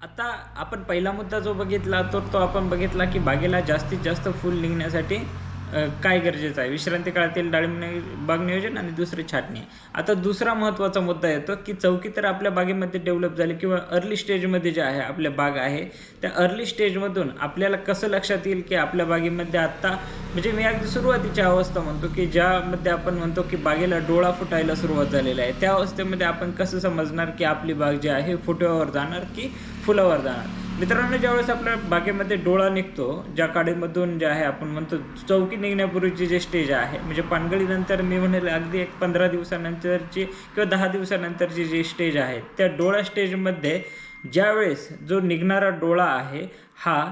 आता आपण पहिला मुद्दा जो बघितला तो तो आपण बघितला की बागेला जास्तीत जास्त फूल निघण्यासाठी काय गरजेचं आहे? विश्रांती काळातील डाळिंब बाग नियोजन आणि दुसरी छाटणी. आता दुसरा महत्त्वाचा मुद्दा येतो की चौकी तर आपल्या बागेमध्ये डेव्हलप झाली किंवा अर्ली स्टेजमध्ये जे आहे आपल्या बाग आहे त्या अर्ली स्टेजमधून आपल्याला कसं लक्षात येईल की आपल्या बागेमध्ये आत्ता म्हणजे मी अगदी सुरुवातीची अवस्था म्हणतो की ज्यामध्ये आपण म्हणतो की बागेला डोळा फुटायला सुरुवात झालेली आहे. त्या अवस्थेमध्ये आपण कसं समजणार की आपली बाग जी आहे फुटव्यावर जाणार की फुलावर जाणार? मित्रांनो ज्यावेळेस आपल्या बागेमध्ये डोळा निघतो ज्या काडीमधून जे आहे आपण म्हणतो चौकी निघण्यापूर्वीची जे स्टेज आहे म्हणजे पानगळीनंतर मी म्हणेल अगदी एक पंधरा दिवसानंतरची किंवा दहा दिवसानंतरची जी स्टेज आहे त्या डोळा स्टेजमध्ये ज्यावेळेस जो निघणारा डोळा आहे हा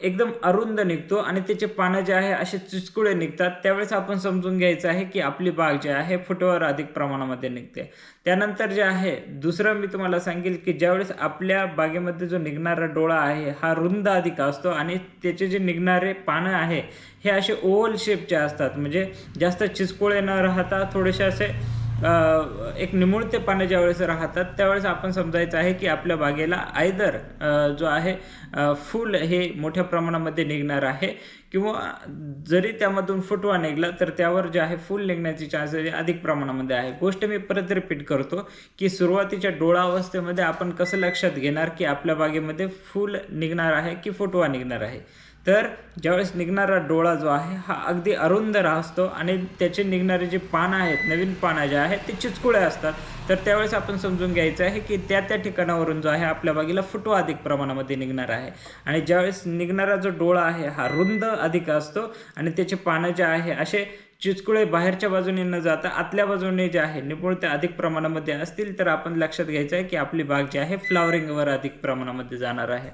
एकदम अरुंद निघतो आणि त्याचे पानं जे आहे असे चिचकुळे निघतात. त्यावेळेस आपण समजून घ्यायचं आहे की आपली बाग जी आहे फुटवर अधिक प्रमाणामध्ये निघते. त्यानंतर जे आहे दुसरं मी तुम्हाला सांगेल की ज्यावेळेस आपल्या बागेमध्ये जो निघणारा डोळा आहे हा रुंद अधिक असतो आणि त्याचे जे निघणारे पानं आहे हे असे ओव्हल शेपचे असतात. म्हणजे जास्त चिचकुळे न राहता थोडेसे असे एक निमुळते पानं ज्यावेळेस राहतात त्यावेळेस आपण समजायचं आहे की आपल्या बागेला आयदर जो आहे फूल हे मोठ्या प्रमाणामध्ये निघणार आहे. किंवा जरी त्यामधून फुटवा निघला तर त्यावर जे आहे फूल निघण्याची चान्सेस अधिक प्रमाणामध्ये आहे. गोष्ट मी परत रिपीट करतो की सुरुवातीच्या डोळा अवस्थेमध्ये आपण कसं लक्षात घेणार की आपल्या बागेमध्ये फूल निघणार आहे की फुटवा निघणार आहे? तर ज्यावेळेस निघणारा डोळा जो आहे हा अगदी अरुंद असतो आणि त्याचे निघणारे जे पानं आहेत नवीन पानं जे आहेत ते चिचकुळे असतात. तर त्यावेळेस आपण समजून घ्यायचं आहे की त्या त्या ठिकाणावरून जो आहे आपल्या बागेला फुटवा अधिक प्रमाणामध्ये निघणार आहे. आणि ज्यावेळेस निघणारा जो डोळा आहे हा रुंद अधिक असतो आणि त्याचे पानं जे आहे असे चिचकुळे बाहेरच्या बाजूने न जाता आतल्या बाजूने जे आहे निपुण ते अधिक प्रमाणामध्ये असतील तर आपण लक्षात घ्यायचं आहे की आपली बाग जी आहे फ्लावरिंगवर अधिक प्रमाणामध्ये जाणार आहे.